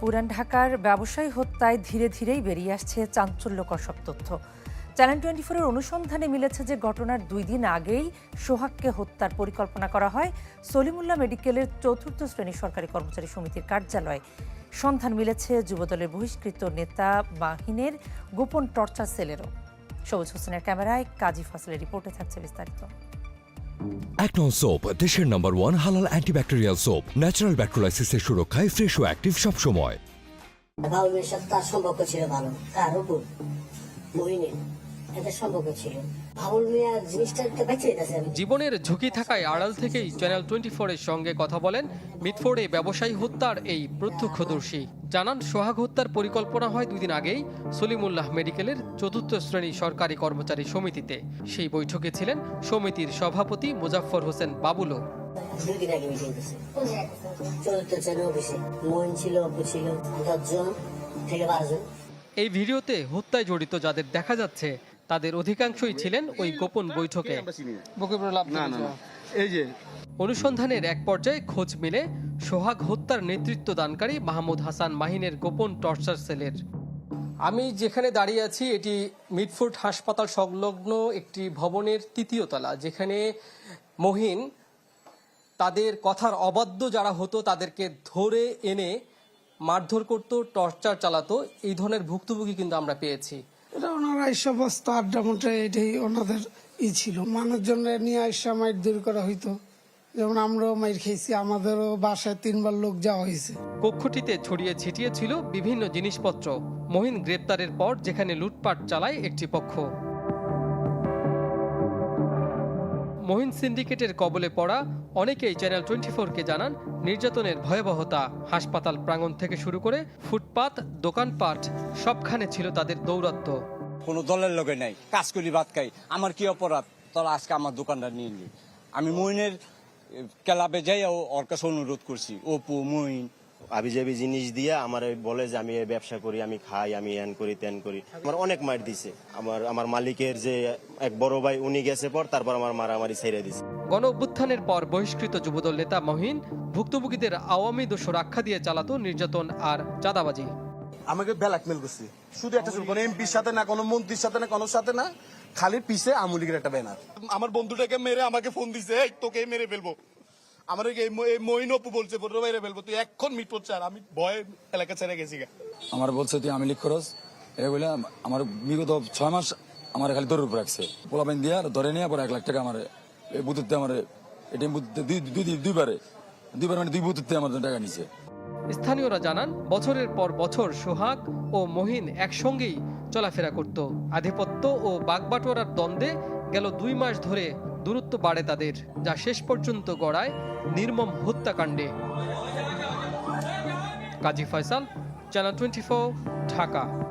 পুরান ঢাকার ব্যবসায়ী হত্যায় ধীরে ধীরেই বেরিয়ে আসছে চাঞ্চল্যকর সব তথ্য। চ্যানেল টোয়েন্টি ফোরের অনুসন্ধানে মিলেছে যে ঘটনার দুই দিন আগেই সোহাগকে হত্যার পরিকল্পনা করা হয় সলিমুল্লাহ মেডিকেলের চতুর্থ শ্রেণির সরকারি কর্মচারী সমিতির কার্যালয়ে। সন্ধান মিলেছে, যুবদলের বহিষ্কৃত নেতা বাহিনের গোপন টর্চার সেলেরও। সবুজ হোসেনের ক্যামেরায় কাজী ফাসলের রিপোর্টে থাকছে বিস্তারিত। অ্যাকনন সোপ দেশের নাম্বার ওয়ান হালাল অ্যান্টিব্যাকটেরিয়াল সোপ ন্যাচারাল ব্যাক্টোলাইসিসের সুরক্ষায় ফ্রেশ ও অ্যাক্টিভ সবসময়। তার সম্পর্ক ছিল ভালো। তার উপর মহিনের এদের সম্পর্ক ছিল। জীবনের ঝুঁকি থাকায় আড়াল থেকেই চ্যানেল টোয়েন্টি ফোরের সঙ্গে কথা বলেন মিটফোর্ডে ব্যবসায়ী হত্যার এই প্রত্যক্ষদর্শী। জানান সোহাগ হত্যার পরিকল্পনা হয় দুই দিন আগেই সলিমুল্লাহ মেডিকেলের চতুর্থ শ্রেণি সরকারি কর্মচারী সমিতিতে। সেই বৈঠকে ছিলেন সমিতির সভাপতি মুজাফফর হোসেন বাবুলও। দুই আগে মিটিং করছে চতুর্থ শ্রেণি অফিসে। মহিন ছিল অপু ছিল দশজন থেকে বারোজন এই ভিডিওতে হত্যায় জড়িত যাদের দেখা যাচ্ছে তাদের অধিকাংশই ছিলেন ওই গোপন বৈঠকে। এই যে অনুসন্ধানের এক পর্যায়ে খোঁজ মিলে সোহাগ হত্যার নেতৃত্ব দানকারী মাহমুদ হাসান মাহিনের গোপন টর্চার সেলের। আমি যেখানে দাঁড়িয়ে আছি এটি মিডফোর্ড হাসপাতাল সংলগ্ন একটি ভবনের তৃতীয় তলা যেখানে মহিন তাদের কথার অবাধ্য যারা হতো তাদেরকে ধরে এনে মারধর করতো টর্চার চালাতো। এই ধরনের ভুক্তভোগী কিন্তু আমরা পেয়েছি। এটা ওনারা এইসব বস্তা আড্ডা মোটে এটাই ওনাদের ই ছিল। মানুষজন নিয়ে আসা মাইর দূর করা হইতো। যেমন আমরাও মাইর খেয়েছি, আমাদেরও বাসায় তিনবার লোক যাওয়া হয়েছে কক্ষটিতে ছড়িয়ে ছিটিয়ে ছিল বিভিন্ন জিনিসপত্র। মহিন গ্রেপ্তারের পর যেখানে লুটপাট চালায় একটি পক্ষ। মহিন সিন্ডিকেটের কবলে পড়া অনেকেই চ্যানেল টোয়েন্টি ফোরকে জানান নির্যাতনের ভয়াবহতা। হাসপাতাল প্রাঙ্গণ থেকে শুরু করে ফুটপাত, দোকানপাট, সবখানে ছিল তাদের দৌরাত্ম্য কোনো দলের লোকে নাই, কাজ করি, ভাত খাই। আমার কি অপরাধ? তোরা আজকে আমার দোকানটা নিয়ে নি। আমি মইনের ক্লাবে যাই ওর কাছে অনুরোধ করছি, অপু মইন আবি যাবি জিনিস দিয়ে আমার বলে যে আমি ব্যবসা করি আমি খাই আমি এন করি তেন করি। আমার অনেক মার দিছে। আমার আমার মালিকের যে এক বড় ভাই উনি গেছে পর তারপর আমার মারামারি ছেড়ে দিছে। গণ অভ্যুত্থানের পর বহিষ্কৃত যুবদল নেতা মহিন ভুক্তভোগীদের আওয়ামী দোষর আখ্যা দিয়ে চালাতো নির্যাতন আর চাঁদাবাজি। আমাকে ব্ল্যাকমেল করছে। শুধু একটা শুরু কোনো এমপির সাথে না কোনো মন্ত্রীর সাথে না কোনো সাথে না খালি পিছে আমুলিগের একটা ব্যানার। আমার বন্ধুটাকে মেরে আমাকে ফোন দিছে তোকে মেরে ফেলব। আমার এই মইন অপু বলছে বড় মেরে ফেলব তুই এখন মিট করছে আর আমি ভয়ে এলাকা ছেড়ে গেছি গা। আমার বলছে তুই আমি লিখ খরচ। এটা বলে আমার বিগত ছয় মাস আমার খালি দরের উপর রাখছে। পোলাপাইন দিয়ে আর ধরে নিয়ে পরে এক লাখ টাকা আমার এই বুথুতে আমার এটিএম বুথতে দুই দুই দুই- দুইবারে। দুইবার মানে দুই বুথুতে আমার টাকা নিছে। স্থানীয়রা জানান বছরের পর বছর সোহাগ ও মহিন একসঙ্গেই চলাফেরা করত। আধিপত্য ও বাগবাটোয়ারার দ্বন্দ্বে গেল দুই মাস ধরে দূরত্ব বাড়ে তাদের, যা শেষ পর্যন্ত গড়ায় নির্মম হত্যাকাণ্ডে। Kazi Faisal channel twenty Dhaka.